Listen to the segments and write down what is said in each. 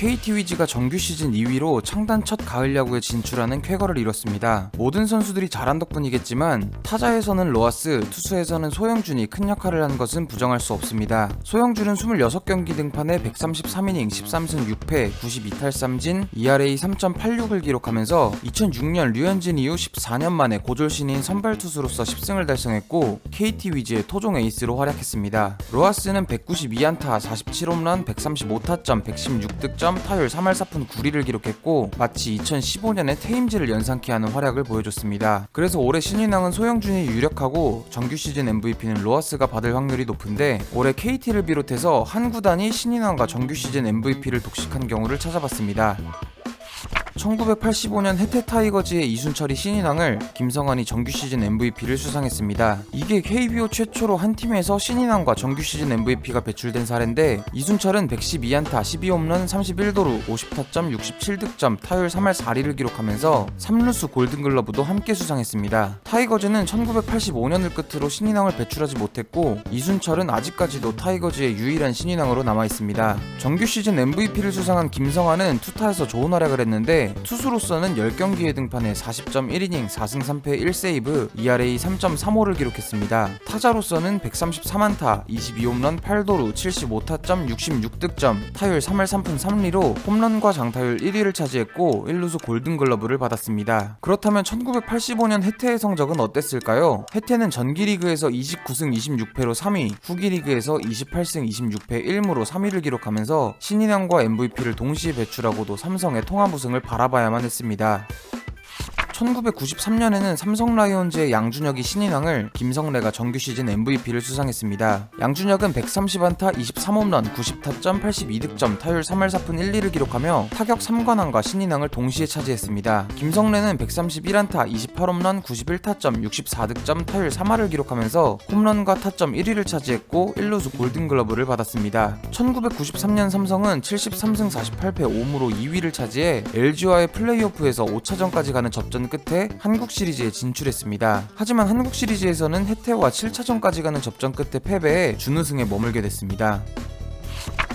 KT 위즈가 정규 시즌 2위로 창단 첫 가을 야구에 진출하는 쾌거를 이뤘습니다. 모든 선수들이 잘한 덕분이겠지만 타자에서는 로하스, 투수에서는 소영준이 큰 역할을 한 것은 부정할 수 없습니다. 소영준은 26경기 등판에 133이닝 13승 6패 92탈삼진 ERA 3.86을 기록하면서 2006년 류현진 이후 14년 만에 고졸 신인 선발 투수로서 10승을 달성했고 KT 위즈의 토종 에이스로 활약했습니다. 로하스는 192안타 47홈런 135타점 116득점 타율 3할 4푼 9리를 기록했고 마치 2015년에 테임즈를 연상케 하는 활약을 보여줬습니다. 그래서 올해 신인왕은 소영준이 유력하고 정규 시즌 MVP는 로하스가 받을 확률이 높은데 올해 KT를 비롯해서 한 구단이 신인왕과 정규 시즌 MVP를 독식한 경우를 찾아봤습니다. 1985년 혜태 타이거즈의 이순철이 신인왕을 김성환이 정규 시즌 MVP를 수상했습니다. 이게 KBO 최초로 한 팀에서 신인왕과 정규 시즌 MVP가 배출된 사례인데 이순철은 112안타 12홈런 31도루 50타점 67득점 타율 3할 4리를 기록하면서 3루수 골든글러브도 함께 수상했습니다. 타이거즈는 1985년을 끝으로 신인왕을 배출하지 못했고 이순철은 아직까지도 타이거즈의 유일한 신인왕으로 남아 있습니다. 정규 시즌 MVP를 수상한 김성환은 투타에서 좋은 활약을 했는데 투수로서는 10경기에 등판해 40.1이닝 4승 3패 1세이브 ERA 3.35를 기록했습니다. 타자로서는 133안타 22홈런 8도루 75타점 66득점 타율 3할 3푼 3리로 홈런과 장타율 1위를 차지했고 1루수 골든글러브를 받았습니다. 그렇다면 1985년 혜태의 성적은 어땠을까요? 혜태는 전기리그에서 29승 26패로 3위, 후기리그에서 28승 26패 1무로 3위를 기록하면서 신인왕과 MVP를 동시에 배출하고도 삼성의 통합 우승을 바라봐야만 했습니다. 1993년에는 삼성 라이온즈의 양준혁이 신인왕을 김성래가 정규 시즌 MVP를 수상했습니다. 양준혁은 130안타 23홈런 90타점 82득점 타율 3할 4푼 1리를 기록하며 타격 3관왕과 신인왕을 동시에 차지했습니다. 김성래는 131안타 28홈런 91타점 64득점 타율 3할을 기록하면서 홈런과 타점 1위를 차지했고 1루수 골든글러브를 받았습니다. 1993년 삼성은 73승 48패 5무로 2위를 차지해 LG와의 플레이오프에서 5차전까지 가는 접전 끝에 한국 시리즈에 진출했습니다. 하지만 한국 시리즈에서는 혜태와 7차전까지 가는 접전 끝에 패배해 준우승에 머물게 됐습니다.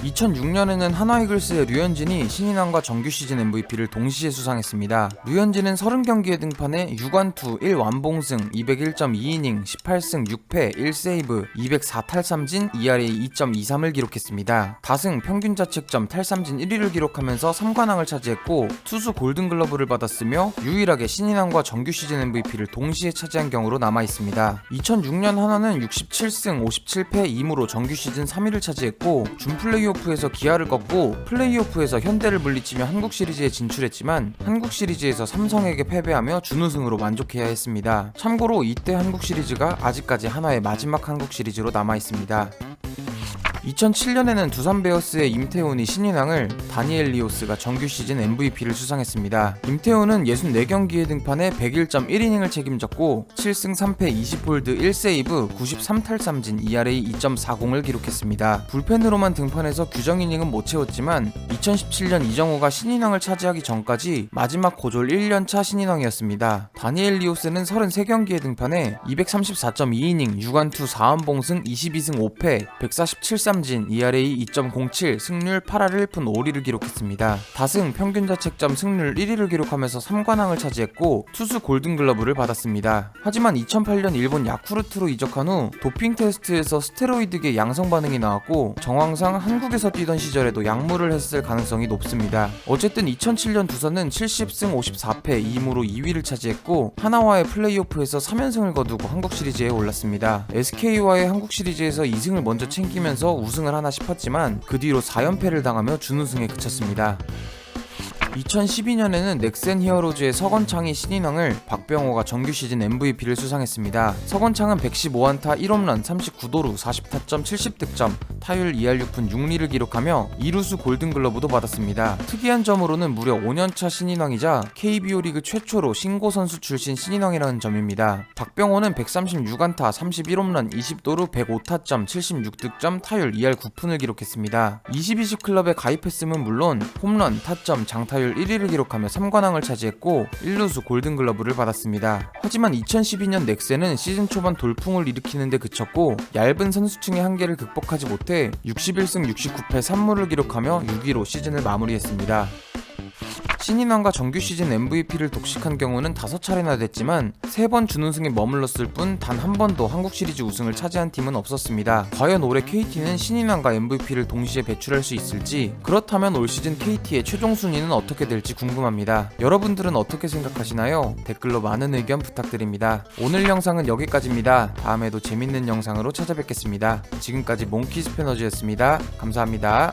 2006년에는 한화이글스의 류현진이 신인왕과 정규 시즌 MVP를 동시에 수상했습니다. 류현진은 30경기에 등판해 6완투 1완봉승 201.2이닝 18승 6패 1세이브 204탈삼진 ERA 2.23을 기록했습니다. 다승 평균 자책점 탈삼진 1위를 기록하면서 3관왕을 차지했고 투수 골든글러브를 받았으며 유일하게 신인왕과 정규 시즌 MVP를 동시에 차지한 경우로 남아 있습니다. 2006년 한화는 67승 57패 2무로 정규 시즌 3위를 차지했고 준 플레이오 프에서 기아를 꺾고 플레이오프에서 현대를 물리치며 한국 시리즈에 진출했지만 한국 시리즈에서 삼성에게 패배하며 준우승으로 만족해야 했습니다. 참고로 이때 한국 시리즈가 아직까지 하나의 마지막 한국 시리즈로 남아 있습니다. 2007년에는 두산 베어스의 임태훈이 신인왕을 다니엘 리오스가 정규 시즌 MVP를 수상했습니다. 임태훈은 64경기에 등판해 101.1이닝을 책임졌고 7승 3패 20홀드 1세이브 93탈삼진 ERA 2.40을 기록했습니다. 불펜으로만 등판해서 규정 이닝은 못 채웠지만 2017년 이정우가 신인왕을 차지하기 전까지 마지막 고졸 1년차 신인왕이었습니다. 다니엘 리오스는 33경기에 등판해 234.2이닝 6완투 4완봉승 22승 5패 147삼 삼진 ERA 2.07 승률 8할 1푼 5리를 기록했습니다. 다승 평균 자책점 승률 1위를 기록하면서 3관왕을 차지했고 투수 골든글러브를 받았습니다. 하지만 2008년 일본 야쿠르트로 이적한 후 도핑 테스트에서 스테로이드계 양성 반응이 나왔고 정황상 한국에서 뛰던 시절에도 약물을 했을 가능성이 높습니다. 어쨌든 2007년 두산은 70승 54패 2무로 2위를 차지했고 하나와의 플레이오프에서 3연승을 거두고 한국 시리즈에 올랐습니다. SK와의 한국 시리즈에서 2승을 먼저 챙기면서 우승을 하나 싶었지만 그 뒤로 4연패를 당하며 준우승에 그쳤습니다. 2012년에는 넥센 히어로즈의 서건창이 신인왕을 박병호가 정규 시즌 MVP를 수상했습니다. 서건창은 115안타 1홈런 39도루 40타점 70득점 타율 2할 6푼 6리를 기록하며 2루수 골든글러브도 받았습니다. 특이한 점으로는 무려 5년차 신인왕이자 KBO 리그 최초로 신고 선수 출신 신인왕이라는 점입니다. 박병호는 136안타 31홈런 20도루 105타점 76득점 타율 2할 9푼을 기록했습니다. 22시 클럽에 가입했음은 물론 홈런, 타점, 장타율 타율 1위를 기록하며 3관왕을 차지했고 1루수 골든글러브를 받았습니다. 하지만 2012년 넥센은 시즌 초반 돌풍을 일으키는데 그쳤고 얇은 선수층의 한계를 극복하지 못해 61승 69패 3무를 기록하며 6위로 시즌을 마무리했습니다. 신인왕과 정규 시즌 MVP를 독식한 경우는 5차례나 됐지만 3번 준우승에 머물렀을 뿐 단 한 번도 한국 시리즈 우승을 차지한 팀은 없었습니다. 과연 올해 KT는 신인왕과 MVP를 동시에 배출할 수 있을지 그렇다면 올 시즌 KT의 최종 순위는 어떻게 될지 궁금합니다. 여러분들은 어떻게 생각하시나요? 댓글로 많은 의견 부탁드립니다. 오늘 영상은 여기까지입니다. 다음에도 재밌는 영상으로 찾아뵙겠습니다. 지금까지 몽키즈 패너즈였습니다. 감사합니다.